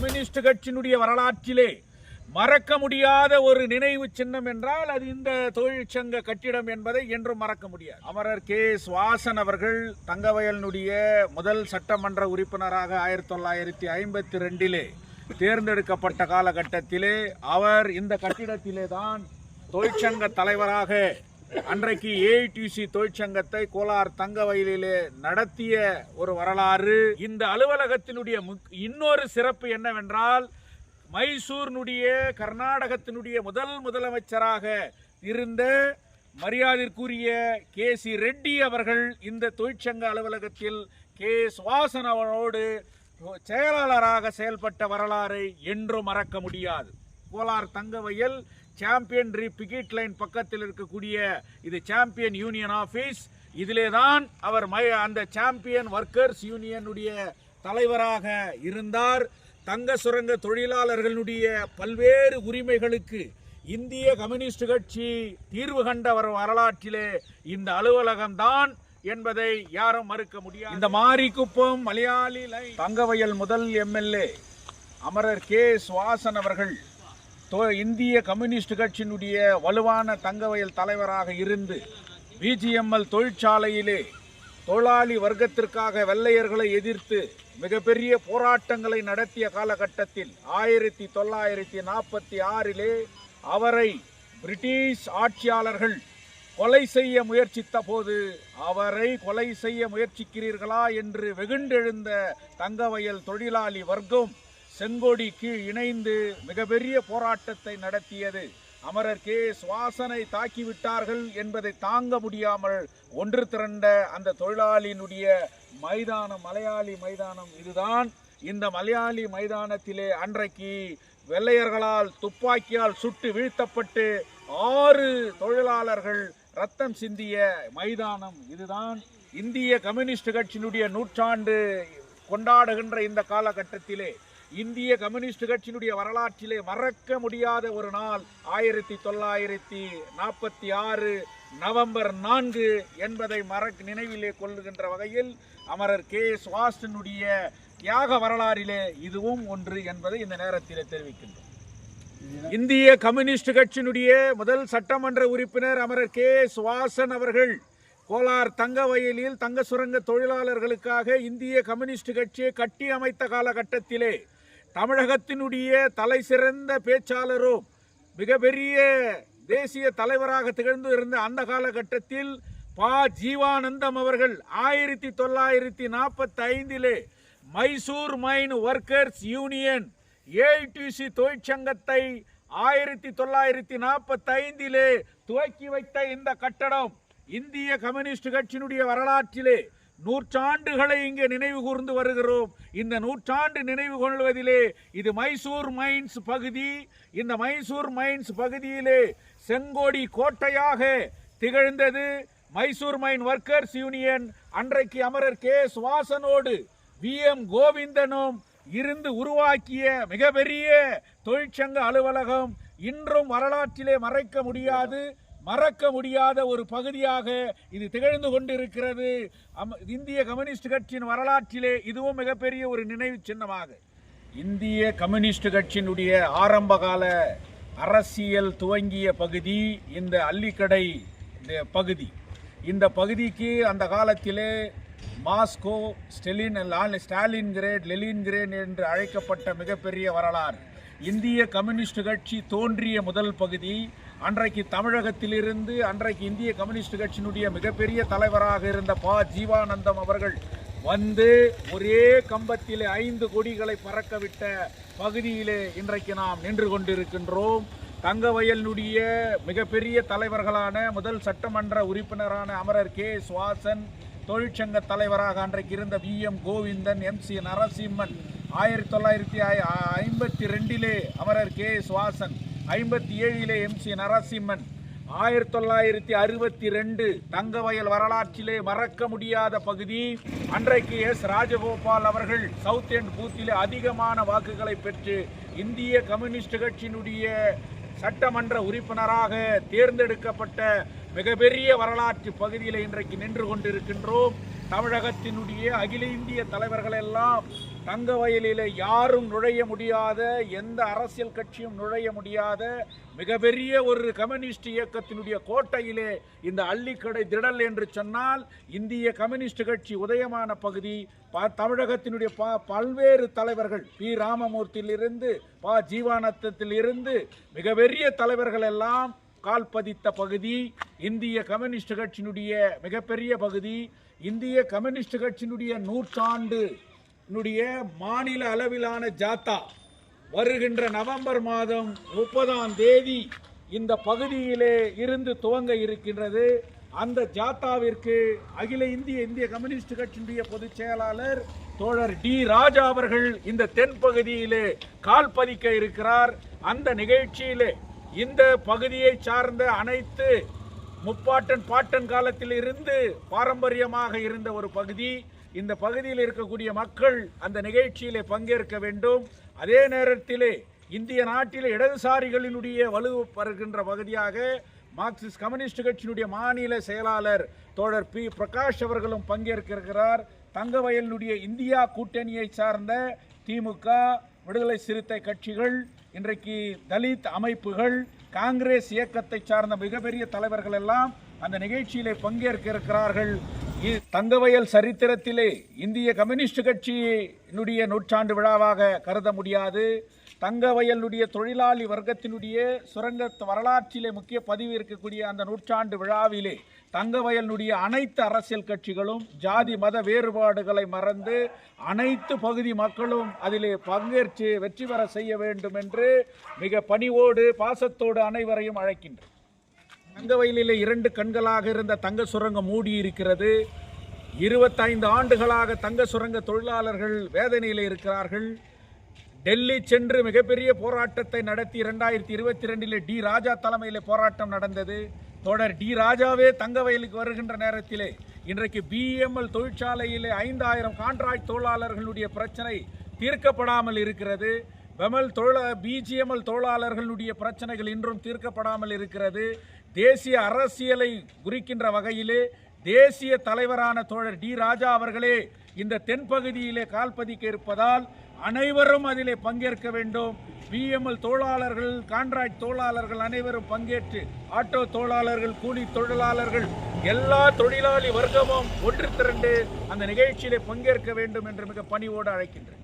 Communist கட்சியினுடைய வரலாற்றிலே மறக்க முடியாத ஒரு நினைவு சின்னம் என்றால் அது இந்த தொழிற்சங்க கட்டிடம் என்பதை என்றும் மறக்க முடியாது. அமரர் கே. சுவாசன் அவர்கள் தங்கவயலினுடைய முதல் சட்டமன்ற உறுப்பினராக ஆயிரத்தி தொள்ளாயிரத்தி ஐம்பத்தி ரெண்டிலே தேர்ந்தெடுக்கப்பட்ட காலகட்டத்திலே அவர் இந்த கட்டிடத்திலே தான் தொழிற்சங்க தலைவராக அன்றைக்கு ஏஐடிசி தொழிற்சங்கத்தை கோலார் தங்க வயலிலே நடத்திய ஒரு வரலாறு. இந்த அலுவலகத்தினுடைய முக்- இன்னொரு சிறப்பு என்னவென்றால் மைசூரினுடைய கர்நாடகத்தினுடைய முதல் முதலமைச்சராக இருந்த மரியாதைக்குரிய கே சி ரெட்டி அவர்கள் இந்த தொழிற்சங்க அலுவலகத்தில் கே சுவாசன் அவரோடு செயலாளராக செயல்பட்ட வரலாறை என்றும் மறக்க முடியாது. கோலார் தங்கவயல் சாம்பியன் ரி பிகிட் லைன் பக்கத்தில் இருக்கக்கூடிய இது சாம்பியன் யூனியன் ஆஃபீஸ் இதிலே தான் அவர் மய அந்த சாம்பியன் ஒர்க்கர்ஸ் யூனியனுடைய தலைவராக இருந்தார். தங்க சுரங்க தொழிலாளர்களுடைய பல்வேறு உரிமைகளுக்கு இந்திய கம்யூனிஸ்ட் கட்சி தீர்வு கண்ட வரலாற்றிலே இந்த அலுவலகம்தான் என்பதை யாரும் மறுக்க முடியாது. இந்த மாரிக்குப்பம் மலையாளி லைன் தங்கவயல் முதல் எம்எல்ஏ அமரர் கே. சுவாசன் அவர்கள் இந்திய கம்யூனிஸ்ட் கட்சியினுடைய வலுவான தங்கவயல் தலைவராக இருந்து பிஜிஎம்எல் தொழிற்சாலையிலே தொழிலாளி வர்க்கத்திற்காக வெள்ளையர்களை எதிர்த்து மிகப்பெரிய போராட்டங்களை நடத்திய காலகட்டத்தில் ஆயிரத்தி தொள்ளாயிரத்தி நாற்பத்தி ஆறிலே அவரை பிரிட்டிஷ் ஆட்சியாளர்கள் கொலை செய்ய முயற்சித்த போது அவரை கொலை செய்ய முயற்சிக்கிறீர்களா என்று வெகுண்டெழுந்த தங்கவயல் தொழிலாளி வர்க்கம் செங்கோடி கீழ் இணைந்து மிகப்பெரிய போராட்டத்தை நடத்தியது. அமரர் கே. சுவாசனை தாக்கிவிட்டார்கள் என்பதை தாங்க முடியாமல் ஒன்று திரண்ட அந்த தொழிலாளியினுடைய மைதானம் மலையாளி மைதானம் இதுதான். இந்த மலையாளி மைதானத்திலே அன்றைக்கு வெள்ளையர்களால் துப்பாக்கியால் சுட்டு வீழ்த்தப்பட்டு ஆறு தொழிலாளர்கள் ரத்தம் சிந்திய மைதானம் இதுதான். இந்திய கம்யூனிஸ்ட் கட்சியினுடைய நூற்றாண்டு கொண்டாடுகின்ற இந்த காலகட்டத்திலே இந்திய கம்யூனிஸ்ட் கட்சியினுடைய வரலாற்றிலே மறக்க முடியாத ஒரு நாள். ஆயிரத்தி தொள்ளாயிரத்தி நாற்பத்தி ஆறு நவம்பர் நான்கு என்பதை மறக் நினைவிலே கொள்ளுகின்ற வகையில் அமரர் கே சுவாசனுடைய தியாக வரலாறிலே இதுவும் ஒன்று என்பதை இந்த நேரத்திலே தெரிவிக்கின்றோம். இந்திய கம்யூனிஸ்ட் கட்சியினுடைய முதல் சட்டமன்ற உறுப்பினர் அமரர் கே சுவாசன் அவர்கள் கோலார் தங்க வயலில் தங்க சுரங்க தொழிலாளர்களுக்காக இந்திய கம்யூனிஸ்ட் கட்சியை கட்டி அமைத்த காலகட்டத்திலே தமிழகத்தினுடைய தலை சிறந்த பேச்சாளரும் மிகப்பெரிய தேசிய தலைவராக திகழ்ந்து இருந்த அந்த காலகட்டத்தில் பா. ஜீவானந்தம் அவர்கள் ஆயிரத்தி தொள்ளாயிரத்தி நாற்பத்தி ஐந்திலே Mysore mine workers union AITUC தொழிற்சங்கத்தை ஆயிரத்தி தொள்ளாயிரத்தி நாற்பத்தி ஐந்திலே துவக்கி வைத்த இந்த கட்டடம் இந்திய கம்யூனிஸ்ட் கட்சியினுடைய வரலாற்றிலே நூற்றாண்டுகளை இங்கே நினைவு கூர்ந்து வருகிறோம். இந்த நூற்றாண்டு நினைவு கொள்வதிலே இது மைசூர் மைன்ஸ் பகுதி. இந்த மைசூர் மைன்ஸ் பகுதியிலே செங்கோடி கோட்டையாக திகழ்ந்தது. Mysore mine workers union. அன்றைக்கு அமரர் கே. சுவாசனோடு வி. எம். கோவிந்தனும் இருந்து உருவாக்கிய மிகப்பெரிய தொழிற்சங்க அலுவலகம். இன்றும் வரலாற்றிலே மறைக்க முடியாது. மறக்க முடியாத ஒரு பகுதியாக இது திகழ்ந்து கொண்டிருக்கிறது. இந்திய கம்யூனிஸ்ட் கட்சியின் வரலாற்றிலே இதுவும் மிகப்பெரிய ஒரு நினைவு சின்னமாக. இந்திய கம்யூனிஸ்ட் கட்சியினுடைய ஆரம்பகால அரசியல் துவங்கிய பகுதி இந்த அள்ளிக்கடை இந்த பகுதி. இந்த பகுதிக்கு அந்த காலத்திலே Moscow Stalin Stalin great Lenin great என்று அழைக்கப்பட்ட மிகப்பெரிய வரலாறு. இந்திய கம்யூனிஸ்ட் கட்சி தோன்றிய முதல் பகுதி அன்றைக்கு தமிழகத்திலிருந்து அன்றைக்கு இந்திய கம்யூனிஸ்ட் கட்சியினுடைய மிகப்பெரிய தலைவராக இருந்த பா. ஜீவானந்தம் அவர்கள் வந்து ஒரே கம்பத்திலே ஐந்து கொடிகளை பறக்கவிட்ட பகுதியிலே இன்றைக்கு நாம் நின்று கொண்டிருக்கின்றோம். தங்கவயலினுடைய மிகப்பெரிய தலைவர்களான முதல் சட்டமன்ற உறுப்பினரான அமரர் கே. சுவாசன் தொழிற்சங்க தலைவராக அன்றைக்கு இருந்த V M. Govindan M. C. Narasimhan ஆயிரத்தி தொள்ளாயிரத்தி ஐம்பத்தி ரெண்டிலே அமரர் கே. சுவாசன் ஐம்பத்தி ஏழிலே எம் சி நரசிம்மன் ஆயிரத்தி தொள்ளாயிரத்தி அறுபத்தி ரெண்டு தங்கவயல் வரலாற்றிலே மறக்க முடியாத பகுதி. அன்றைக்கு எஸ் ராஜகோபால் அவர்கள் சவுத் எண்ட் பூத்திலே அதிகமான வாக்குகளை பெற்று இந்திய கம்யூனிஸ்ட் கட்சியினுடைய சட்டமன்ற உறுப்பினராக தேர்ந்தெடுக்கப்பட்ட மிகப்பெரிய வரலாற்று பகுதியில் இன்றைக்கு நின்று கொண்டிருக்கின்றோம். தமிழகத்தினுடைய அகில இந்திய தலைவர்கள் எல்லாம் தங்க வயலில் யாரும் நுழைய முடியாத எந்த அரசியல் கட்சியும் நுழைய முடியாத மிகப்பெரிய ஒரு கம்யூனிஸ்ட் இயக்கத்தினுடைய கோட்டையிலே இந்த அள்ளிக்கடை திடல் என்று சொன்னால் இந்திய கம்யூனிஸ்ட் கட்சி உதயமான பகுதி ப- தமிழகத்தினுடைய ப பல்வேறு தலைவர்கள் பி. ராமமூர்த்தியிலிருந்து ப ஜீவானந்தத்தில் மிகப்பெரிய தலைவர்கள் எல்லாம் கால் பதித்த பகுதி இந்திய கம்யூனிஸ்ட் கட்சியினுடைய மிகப்பெரிய பகுதி இந்திய கம்யூனிஸ்ட் கட்சியினுடைய நூற்றாண்டு என்னுடைய மாநில அளவிலான ஜாத்தா. வருகின்ற நவம்பர் மாதம் முப்பதாம் தேதி இந்த பகுதியிலே இருந்து துவங்க இருக்கின்றது. அந்த ஜாத்தாவிற்கு அகில இந்திய இந்திய கம்யூனிஸ்ட் கட்சியினுடைய பொதுச் செயலாளர் தோழர் டி ராஜா அவர்கள் இந்த தென்பகுதியிலே கால் பதிக்க இருக்கிறார். அந்த நிகழ்ச்சியிலே இந்த பகுதியை சார்ந்த அனைத்து முப்பாட்டன் பாட்டன் காலத்தில் இருந்து பாரம்பரியமாக இருந்த ஒரு பகுதி. இந்த பகுதியில் இருக்கக்கூடிய மக்கள் அந்த நிகழ்ச்சியிலே பங்கேற்க வேண்டும். அதே நேரத்திலே இந்திய நாட்டில் இடதுசாரிகளினுடைய வலு வருகின்ற பகுதியாக மார்க்சிஸ்ட் கம்யூனிஸ்ட் கட்சியினுடைய மாநில செயலாளர் தோழர் பி. பிரகாஷ் அவர்களும் பங்கேற்க இருக்கிறார் தங்கவயலினுடைய இந்தியா கூட்டணியை சார்ந்த திமுக விடுதலை சிறுத்தை கட்சிகள் இன்றைக்கு தலித் அமைப்புகள் காங்கிரஸ் இயக்கத்தை சார்ந்த மிகப்பெரிய தலைவர்கள் எல்லாம் அந்த நிகழ்ச்சியிலே பங்கேற்க இருக்கிறார்கள் தங்கவயல் சரித்திரத்திலே இந்திய கம்யூனிஸ்ட் கட்சியினுடைய நூற்றாண்டு விழாவாக கருத முடியாது. தங்கவயலுடைய தொழிலாளி வர்க்கத்தினுடைய சுரங்க வரலாற்றிலே முக்கிய பதிவு இருக்கக்கூடிய அந்த நூற்றாண்டு விழாவிலே தங்கவயலுடைய அனைத்து அரசியல் கட்சிகளும் ஜாதி மத வேறுபாடுகளை மறந்து அனைத்து பகுதி மக்களும் அதிலே பங்கேற்று வெற்றி பெற செய்ய வேண்டும் என்று மிக பணிவோடு பாசத்தோடு அனைவரையும் தங்க வயலில் இரண்டு கண்களாக இருந்த தங்க சுரங்கம் மூடி இருக்கிறது இருபத்தைந்து ஆண்டுகளாக தங்க சுரங்க தொழிலாளர்கள் வேதனையில் இருக்கிறார்கள். டெல்லி சென்று மிகப்பெரிய போராட்டத்தை நடத்தி இரண்டாயிரத்தி இருபத்தி ரெண்டில் டி ராஜா தலைமையில் போராட்டம் நடந்தது. தொடர் டி ராஜாவே தங்க வயலுக்கு வருகின்ற நேரத்திலே இன்றைக்கு பிஎம்எல் தொழிற்சாலையிலே ஐந்தாயிரம் கான்ட்ராக்ட் தொழிலாளர்களுடைய பிரச்சனை தீர்க்கப்படாமல் இருக்கிறது. பெமல் தொழில பிஜிஎம்எல் தொழிலாளர்களுடைய பிரச்சனைகள் இன்றும் தீர்க்கப்படாமல் இருக்கிறது. தேசிய அரசியலை குறிக்கின்ற வகையிலே தேசிய தலைவரான தோழர் டி ராஜா அவர்களே இந்த தென்பகுதியிலே கால்பதிக்க இருப்பதால் அனைவரும் அதிலே பங்கேற்க வேண்டும். பிஎம்எல் தொழிலாளர்கள் கான்ட்ராக்ட் தொழிலாளர்கள் அனைவரும் பங்கேற்று ஆட்டோ தொழிலாளர்கள் கூலி தொழிலாளர்கள் எல்லா தொழிலாளி வர்க்கமும் ஒன்று திரண்டு அந்த நிகழ்ச்சியிலே பங்கேற்க வேண்டும் என்று மிக பணிவோடு அழைக்கின்றேன்.